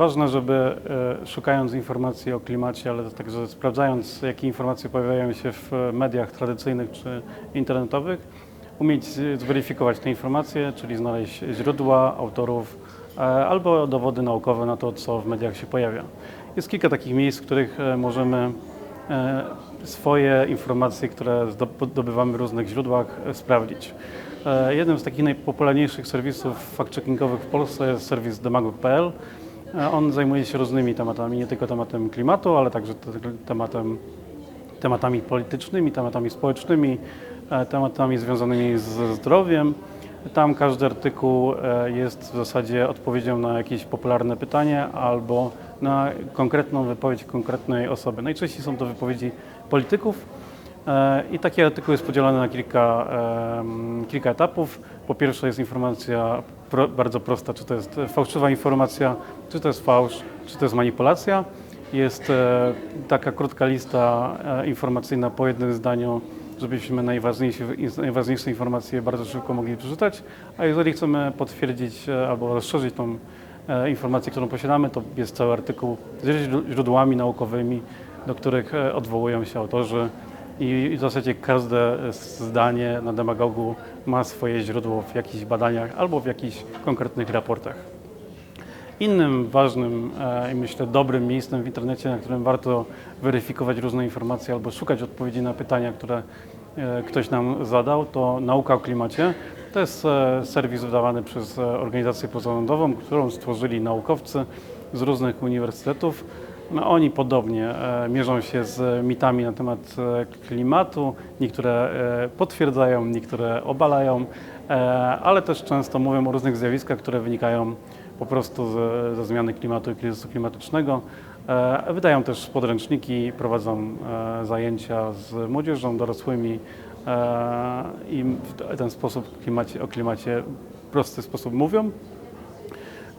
ważne, żeby e, szukając informacji o klimacie, ale także sprawdzając, jakie informacje pojawiają się w mediach tradycyjnych czy internetowych, umieć zweryfikować te informacje, czyli znaleźć źródła, autorów e, albo dowody naukowe na to, co w mediach się pojawia. Jest kilka takich miejsc, w których e, możemy swoje informacje, które zdo- zdobywamy w różnych źródłach, sprawdzić. Jednym z takich najpopularniejszych serwisów fact-checkingowych w Polsce jest serwis demagog.pl. E, On zajmuje się różnymi tematami, nie tylko tematem klimatu, ale także te- tematem, tematami politycznymi, tematami społecznymi, e, tematami związanymi ze zdrowiem. Tam każdy artykuł e, jest w zasadzie odpowiedzią na jakieś popularne pytanie albo na konkretną wypowiedź konkretnej osoby. Najczęściej są to wypowiedzi polityków, I taki artykuł jest podzielony na kilka, kilka etapów. Po pierwsze jest informacja pro, bardzo prosta, czy to jest fałszywa informacja, czy to jest fałsz, czy to jest manipulacja. Jest e, taka krótka lista e, informacyjna po jednym zdaniu, żebyśmy najważniejsze, najważniejsze informacje bardzo szybko mogli przeczytać. A jeżeli chcemy potwierdzić e, albo rozszerzyć tą e, informację, którą posiadamy, to jest cały artykuł z źród- źródłami naukowymi, do których e, odwołują się autorzy. I w zasadzie każde zdanie na demagogu ma swoje źródło w jakichś badaniach albo w jakichś konkretnych raportach. Innym ważnym e, i myślę dobrym miejscem w internecie, na którym warto weryfikować różne informacje albo szukać odpowiedzi na pytania, które e, ktoś nam zadał, to Nauka o Klimacie. To jest e, serwis wydawany przez organizację pozarządową, którą stworzyli naukowcy z różnych uniwersytetów. No, oni podobnie e, mierzą się z mitami na temat e, klimatu. Niektóre e, potwierdzają, niektóre obalają, ale też często mówią o różnych zjawiskach, które wynikają po prostu ze, ze zmiany klimatu i kryzysu klimatycznego. Wydają też podręczniki, prowadzą zajęcia z młodzieżą, dorosłymi i w ten sposób klimacie, o klimacie w prosty sposób mówią.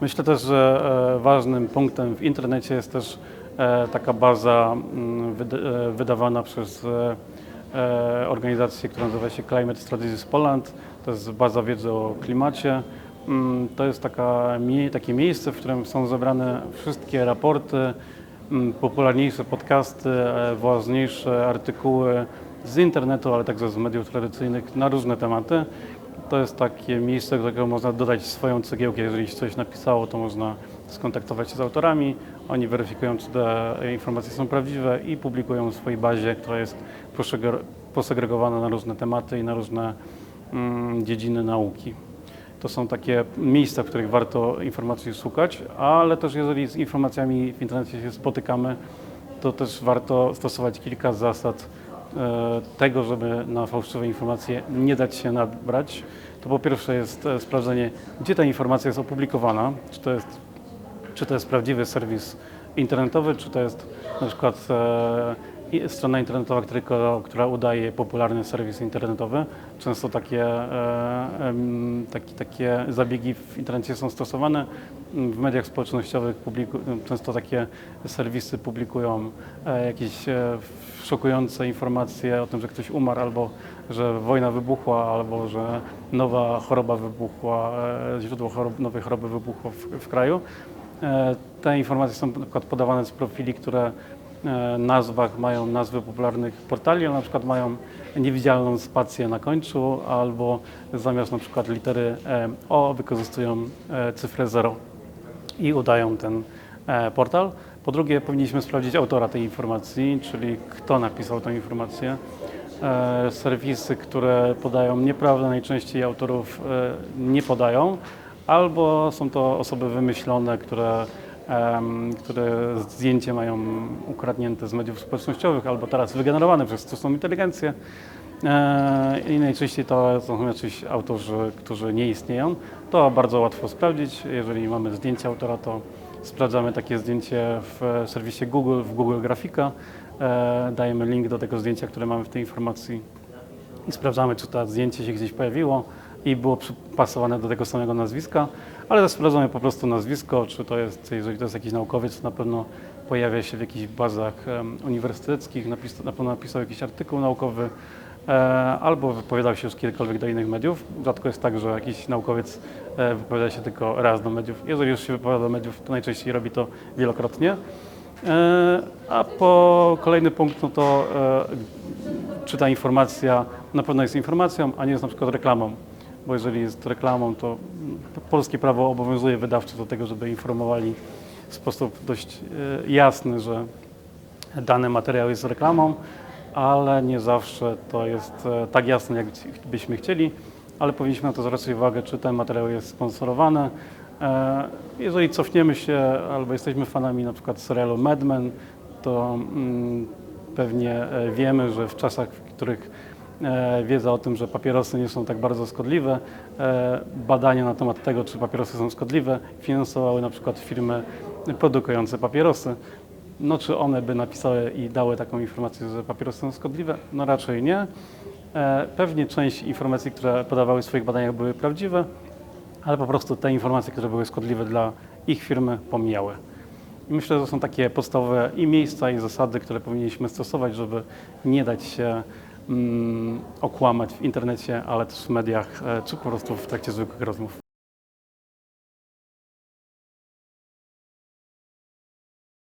Myślę też, że ważnym punktem w internecie jest też taka baza mm, e, wydawana przez e, e, organizację, która nazywa się Climate Strategies Poland. To jest baza wiedzy o klimacie. Mm, To jest taka, takie miejsce, w którym są zebrane wszystkie raporty, mm, popularniejsze podcasty, e, ważniejsze artykuły z internetu, ale także z mediów tradycyjnych na różne tematy. To jest takie miejsce, do którego można dodać swoją cegiełkę. Jeżeli coś napisało, to można skontaktować się z autorami. Oni weryfikują, czy te informacje są prawdziwe i publikują w swojej bazie, która jest posegre- posegregowana na różne tematy i na różne mm, dziedziny nauki. To są takie miejsca, w których warto informacji szukać, ale też jeżeli z informacjami w internecie się spotykamy, to też warto stosować kilka zasad e, tego, żeby na fałszywe informacje nie dać się nabrać. To po pierwsze jest e, sprawdzenie, gdzie ta informacja jest opublikowana, czy to jest, czy to jest prawdziwy serwis internetowy, czy to jest na przykład e, strona internetowa, tylko, która udaje popularny serwis internetowy. Często takie, e, taki, takie zabiegi w internecie są stosowane. W mediach społecznościowych publiku, często takie serwisy publikują e, jakieś e, szokujące informacje o tym, że ktoś umarł, albo że wojna wybuchła, albo że nowa choroba wybuchła, e, źródło nowej choroby wybuchło w, w kraju. E, Te informacje są na przykład podawane z profili, które e, nazwach mają nazwy popularnych portali, ale na przykład mają niewidzialną spację na końcu, albo zamiast na przykład litery e, O wykorzystują cyfrę 0 i udają ten portal. Po drugie, powinniśmy sprawdzić autora tej informacji, czyli kto napisał tę informację. Serwisy, które podają nieprawdę, najczęściej autorów nie podają, albo są to osoby wymyślone, które, które zdjęcie mają ukradnięte z mediów społecznościowych, albo teraz wygenerowane przez sztuczną inteligencję. E, I najczęściej to są jacyś autorzy, którzy nie istnieją. To bardzo łatwo sprawdzić. Jeżeli mamy zdjęcie autora, to sprawdzamy takie zdjęcie w serwisie Google, w Google Grafika. E, Dajemy link do tego zdjęcia, które mamy w tej informacji i sprawdzamy, czy to zdjęcie się gdzieś pojawiło i było przypasowane do tego samego nazwiska, ale sprawdzamy po prostu nazwisko, czy to jest, jeżeli to jest jakiś naukowiec, na pewno pojawia się w jakichś bazach uniwersyteckich, na pewno napisał jakiś artykuł naukowy, e, albo wypowiadał się już kiedykolwiek do innych mediów. Rzadko jest tak, że jakiś naukowiec e, wypowiada się tylko raz do mediów. Jeżeli już się wypowiada do mediów, to najczęściej robi to wielokrotnie. E, A po kolejny punkt, no to czy ta informacja na pewno jest informacją, a nie jest na przykład reklamą. Bo jeżeli jest reklamą, to polskie prawo obowiązuje wydawców do tego, żeby informowali w sposób dość e, jasny, że dany materiał jest reklamą, ale nie zawsze to jest e, tak jasne, jak byśmy chcieli, ale powinniśmy na to zwracać uwagę, czy ten materiał jest sponsorowany. E, Jeżeli cofniemy się albo jesteśmy fanami na przykład serialu Mad Men, to mm, pewnie wiemy, że w czasach, w których wiedza o tym, że papierosy nie są tak bardzo szkodliwe, e, badania na temat tego, czy papierosy są szkodliwe, finansowały na przykład firmy produkujące papierosy. No czy one by napisały i dały taką informację, że papierosy są szkodliwe? No raczej nie. E, Pewnie część informacji, które podawały w swoich badaniach były prawdziwe, ale po prostu te informacje, które były szkodliwe dla ich firmy, pomijały. I myślę, że to są takie podstawowe i miejsca, i zasady, które powinniśmy stosować, żeby nie dać się mm, okłamać w internecie, ale też w mediach, e, czy po prostu w trakcie zwykłych rozmów.